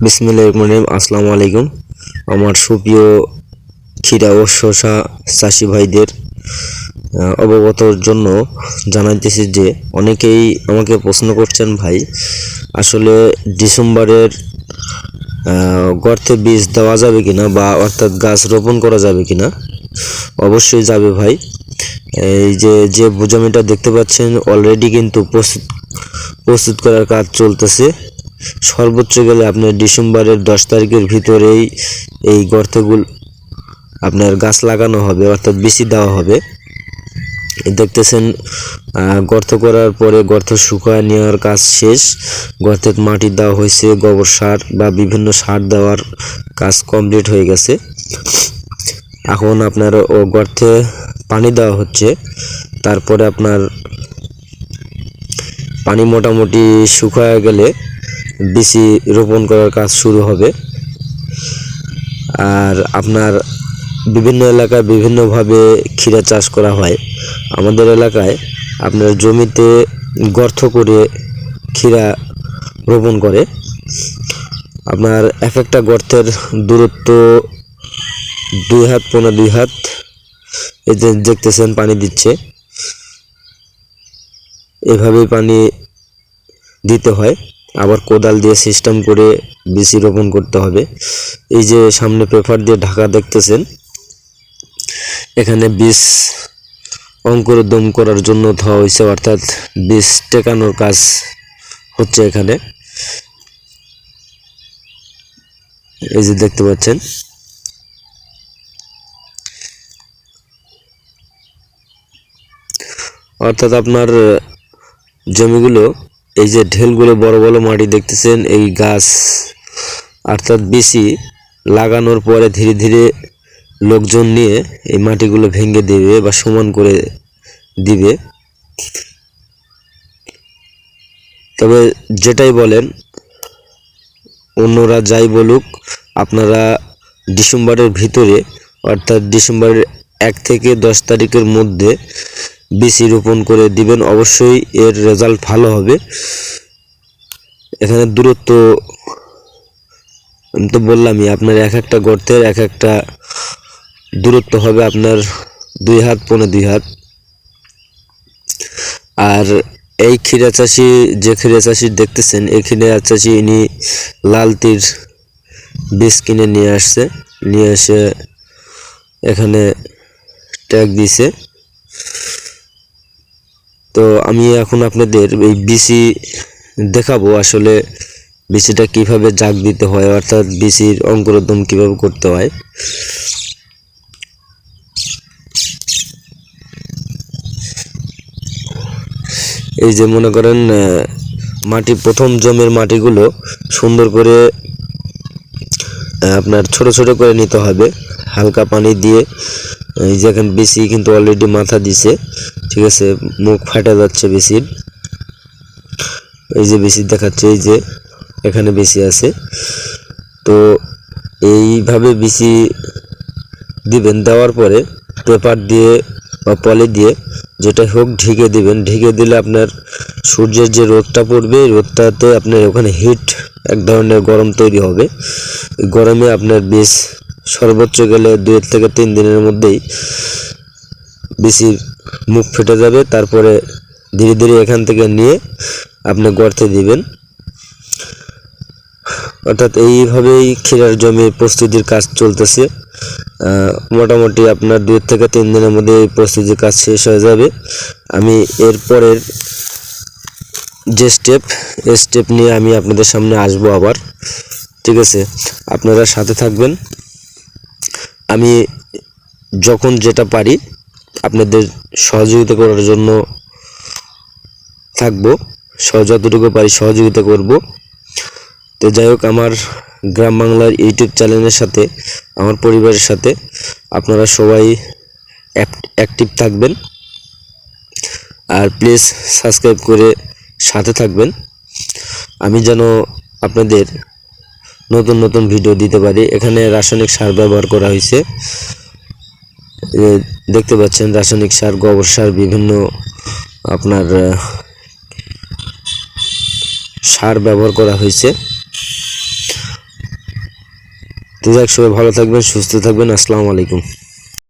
বিসমিল্লাহির রহমানির রহিম। আসসালামু আলাইকুম। আমার সুপ্রিয় ক্ষীরা ও শসা চাষি ভাইদের অবগতর জন্য জানাইতেছি যে অনেকেই আমাকে প্রশ্ন করছেন, ভাই, আসলে ডিসেম্বরের গর্তে বীজ দেওয়া যাবে কিনা বা অর্থাৎ গাছ রোপণ করা যাবে কিনা? অবশ্যই যাবে, ভাই। এই যে যে জমিটা দেখতে পাচ্ছেন, অলরেডি কিন্তু প্রস্তুত প্রস্তুত করার কাজ চলতেছে। সর্বোচ্চ গেলে আপনার ডিসেম্বরের দশ তারিখের ভিতরেই এই গর্তগুলো আপনার গাছ লাগানো হবে, অর্থাৎ বেশি দেওয়া হবে। দেখতেছেন গর্ত করার পরে গর্ত শুকায় নেওয়ার কাজ শেষ। গর্তের মাটি দেওয়া হয়েছে, গোবর সার বা বিভিন্ন সার দেওয়ার কাজ কমপ্লিট হয়ে গেছে। এখন আপনার ও গর্তে পানি দেওয়া হচ্ছে। তারপরে আপনার পানি মোটামুটি শুকায় গেলে বিচি রোপণ করার কাজ শুরু হবে। আর আপনার বিভিন্ন এলাকায় বিভিন্নভাবে ক্ষীরা চাষ করা হয়। আমাদের এলাকায় আপনার জমিতে গর্ত করে ক্ষীরা রোপণ করে। আপনার এক একটা গর্তের দূরত্ব দুই হাত পনেরো দুই হাত। এতে দেখতেছেন, পানি দিচ্ছে। এভাবেই পানি দিতে হয়। আবার কোদাল দিয়ে সিস্টেম করে বিচি রোপণ করতে হবে। এই যে সামনে পেপার দিয়ে ঢাকা দেখতেছেন, এখানে বীজ অঙ্কুরোদ্গম করার জন্য ধোয়া হয়েছে, অর্থাৎ বীজ টেকানোর কাজ হচ্ছে এখানে। এই যে দেখতে পাচ্ছেন, অর্থাৎ আপনার জমিগুলো এই যে ঢেলগুলো বড় বড় মাটি দেখতেছেন, এই গাছ। অর্থাৎ বেশি লাগানোর পরে ধীরে ধীরে লোকজন নিয়ে এই মাটিগুলো ভেঙে দেবে বা সমান করে দিবে। তবে যেটাই বলেন, অন্যরা যাই বলুক, আপনারা ডিসেম্বরের ভিতরে, অর্থাৎ ডিসেম্বরের এক থেকে দশ তারিখের মধ্যে বিচি রোপণ করে দিবেন, অবশ্যই এর রেজাল্ট ভালো হবে। এখানে দূরত্ব, আমি তো বললামই, আপনার এক একটা গর্তের এক একটা দূরত্ব হবে আপনার দুই হাত পনেরো দুই হাত। আর এই ক্ষীরা চাষি, যে ক্ষীরা চাষি দেখতেছেন, এই ক্ষীরা চাষি ইনি লাল তীর বীজ কিনে নিয়ে আসছে, নিয়ে এসে এখানে ট্যাগ দিছে তো আমি এখন আপনাদের এই বিসি দেখাবো আসলে বিসিটা কীভাবে জাগ দিতে হয়, অর্থাৎ বিসির অঙ্কুরোদ্গম কীভাবে করতে হয়। এই যে মনে করেন মাটি, প্রথম জমির মাটিগুলো সুন্দর করে আপনার ছোট ছোট করে নিতে হবে, হালকা পানি দিয়ে এই যে এখন বেশি কিন্তু অলরেডি মাথা দিছে, ঠিক আছে? মুখ ফাটা যাচ্ছে বেশির এই যে বেশি দেখাচ্ছে, এই যে এখানে বেশি আছে। তো এইভাবে বেশি দিবেন, দেওয়ার পরে পেপার দিয়ে বা পলি দিয়ে যেটা হোক ঢেকে দিবেন। ঢেকে দিলে আপনার সূর্যের যে রোদটা পড়বে রোদটাতে আপনার ওখানে হিট এক ধরনের গরম তৈরি হবে। গরমে আপনার বীজ সর্বোচ্চ গেলে দুই থেকে তিন দিনের মধ্যেই বেশির মুখ ফেটে যাবে। তারপরে ধীরে ধীরে এখান থেকে নিয়ে আপনি গর্তে দিবেন। অর্থাৎ এইভাবেই ক্ষীরার জমির প্রস্তুতির কাজ চলতেছে। মোটামুটি আপনার দুই থেকে তিন দিনের মধ্যে এই প্রস্তুতির কাজ শেষ হয়ে যাবে। আমি এরপরের যে স্টেপ এই স্টেপ নিয়ে আমি আপনাদের সামনে আসব আবার। ঠিক আছে? আপনারা সাথে থাকবেন। আমি যখন যেটা পারি আপনাদের সহযোগিতা করার জন্য থাকব যতটুকু পারি, সহযোগিতা করব। তো যাই হোক, আমার গ্রাম বাংলার ইউটিউব চ্যানেলের সাথে, আমার পরিবারের সাথে আপনারা সবাই অ্যাক্টিভ থাকবেন। আর প্লিজ সাবস্ক্রাইব করে সাথে থাকবেন। আমি যেন আপনাদের নতুন নতুন ভিডিও দিতে পারি। এখানে রাসায়নিক সার ব্যবহার করা হয়েছে। দেখতে পাচ্ছেন, রাসায়নিক সার, গোবর সার, বিভিন্ন আপনার সার ব্যবহার করা হয়েছে। তো যাক, সবাই ভালো থাকবেন, সুস্থ থাকবেন। আসসালামু আলাইকুম।